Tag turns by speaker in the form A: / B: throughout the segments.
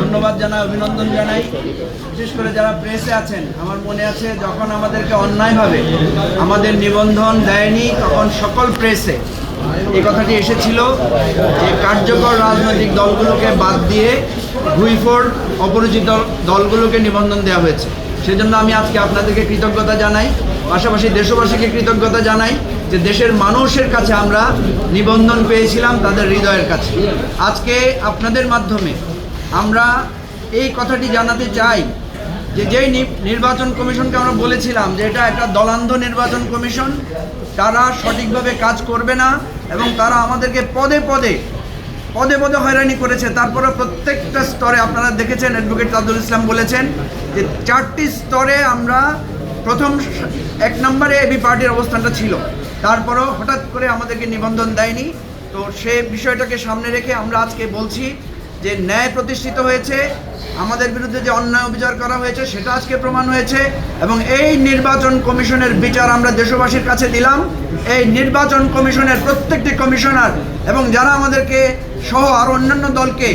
A: ধন্যবাদ জানাই, অভিনন্দন জানাই। বিশেষ করে যারা প্রেসে আছেন, আমার মনে আছে যখন আমাদেরকে অন্যায়ভাবে আমাদের নিবন্ধন দেয়নি, তখন সকল প্রেসে এই কথাটি এসেছিল যে কার্যকর রাজনৈতিক দলগুলোকে বাদ দিয়ে ভুইফোর অপরিচিত দলগুলোকে নিবন্ধন দেওয়া হয়েছে। সেজন্য আমি আজকে আপনাদেরকে কৃতজ্ঞতা জানাই, পাশাপাশি দেশবাসীকে কৃতজ্ঞতা জানাই যে দেশের মানুষের কাছে আমরা নিবন্ধন পেয়েছিলাম তাদের হৃদয়ের কাছে। আজকে আপনাদের মাধ্যমে আমরা এই কথাটি জানাতে চাই যে যেই নির্বাচন কমিশনকে আমরা বলেছিলাম যে এটা একটা দলান্ধ নির্বাচন কমিশন, তারা সঠিকভাবে কাজ করবে না এবং তারা আমাদেরকে পদে পদে পদে পদে হয়রানি করেছে। তারপরে প্রত্যেকটা স্তরে আপনারা দেখেছেন অ্যাডভোকেট তাজুল ইসলাম বলেছেন যে চারটি স্তরে আমরা প্রথম এক নম্বরে এবি পার্টির অবস্থানটা ছিল। তারপরেও হঠাৎ করে আমাদেরকে নিবন্ধন দেয়নি। তো সে বিষয়টাকে সামনে রেখে আমরা আজকে বলছি যে ন্যায় প্রতিষ্ঠিত হয়েছে আমাদের বিরুদ্ধে যে অন্যায় অভিযোগ করা হয়েছে সেটা আজকে প্রমাণ হয়েছে এবং এই নির্বাচন কমিশনের বিচার আমরা দেশবাসীর কাছে দিলাম। এই নির্বাচন কমিশনের প্রত্যেকটি কমিশনার এবং যারা আমাদেরকে সহ আর অন্যান্য দলকে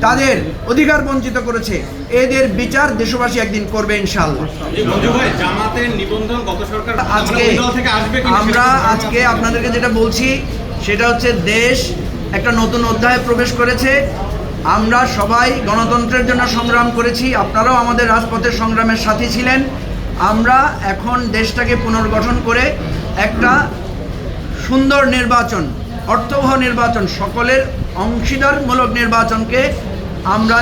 A: তাদের অধিকার বঞ্চিত করেছে এদের বিচার দেশবাসী একদিন করবে আজকে
B: কিনা
A: আমরা আজকে আপনাদেরকে যেটা বলছি সেটা হচ্ছে দেশ একটা নতুন অধ্যায়ে প্রবেশ করেছে আমরা সবাই গণতন্ত্রের জন্য সংগ্রাম করেছি, আপনারাও আমাদের রাজপথের সংগ্রামের সাথী ছিলেন। আমরা এখন দেশটাকে পুনর্গঠন করে একটা সুন্দর নির্বাচন, অর্থবহ নির্বাচন, সকলের অংশীদারমূলক নির্বাচনকে আমরা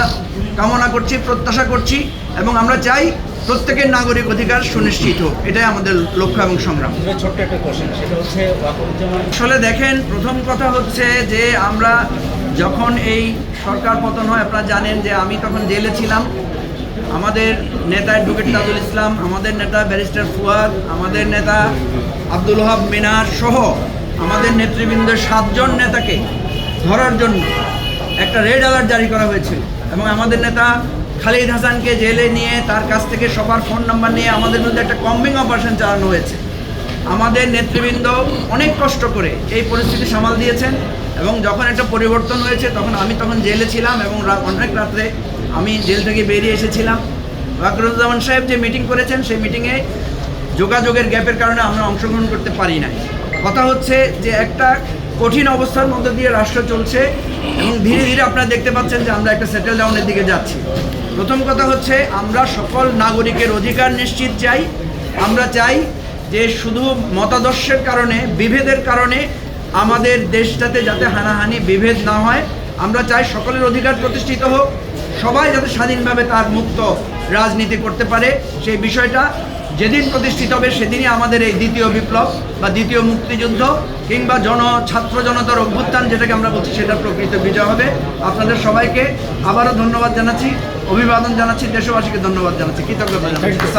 A: কামনা করছি, প্রত্যাশা করছি এবং আমরা চাই প্রত্যেকের নাগরিক অধিকার সুনিশ্চিত হোক এটাই আমাদের লক্ষ্য এবং সংগ্রাম।
C: ছোট্ট একটা কোশ্চেন সেটা হচ্ছে
A: আসলে দেখেন প্রথম কথা হচ্ছে যে আমরা যখন এই সরকার পতন হয় আপনারা জানেন যে আমি তখন জেলে ছিলাম। আমাদের নেতা অ্যাডভোকেট তাজুল ইসলাম আমাদের নেতা ব্যারিস্টার ফুয়াদ আমাদের নেতা আব্দুল হাব মিনার সহ আমাদের নেতৃবৃন্দের সাতজন নেতাকে ধরার জন্য একটা রেড অ্যালার্ট জারি করা হয়েছিল। এবং আমাদের নেতা খালিদ হাসানকে জেলে নিয়ে তার কাছ থেকে সবার ফোন নাম্বার নিয়ে আমাদের মধ্যে একটা কম্বিং অপারেশন চালানো হয়েছে। আমাদের নেতৃবৃন্দ অনেক কষ্ট করে এই পরিস্থিতি সামাল দিয়েছেন এবং যখন একটা পরিবর্তন হয়েছে, তখন আমি তখন জেলে ছিলাম এবং অনেক রাত্রে আমি জেল থেকে বেরিয়ে এসেছিলাম। ওয়াকরুজ্জামান সাহেব যে মিটিং করেছেন, সেই মিটিংয়ে যোগাযোগের গ্যাপের কারণে আমরা অংশগ্রহণ করতে পারি নাই। কথা হচ্ছে যে একটা কঠিন অবস্থার মধ্যে দিয়ে রাষ্ট্র চলছে এবং ধীরে ধীরে আপনারা দেখতে পাচ্ছেন যে আমরা একটা সেটেল ডাউনের দিকে যাচ্ছি। প্রথম কথা হচ্ছে, আমরা সকল নাগরিকের অধিকার নিশ্চিত চাই। আমরা চাই যে শুধু মতাদর্শের কারণে, বিভেদের কারণে আমাদের দেশটাতে যাতে হানাহানি, বিভেদ না হয়। আমরা চাই সকলের অধিকার প্রতিষ্ঠিত হোক। সবাই যাতে স্বাধীনভাবে তার মুক্ত রাজনীতি করতে পারে, সেই বিষয়টা যেদিন প্রতিষ্ঠিত হবে, সেদিনই আমাদের এই দ্বিতীয় বিপ্লব বা দ্বিতীয় মুক্তিযুদ্ধ কিংবা জন, ছাত্র জনতার অভ্যুত্থান, যেটাকে আমরা বলছি সেটা প্রকৃত বিজয় হবে। আপনাদের সবাইকে আবারও ধন্যবাদ জানাচ্ছি। অভিবাদন জানাচ্ছি দেশবাসীকে ধন্যবাদ জানাচ্ছি। কৃতজ্ঞতা জানাচ্ছি।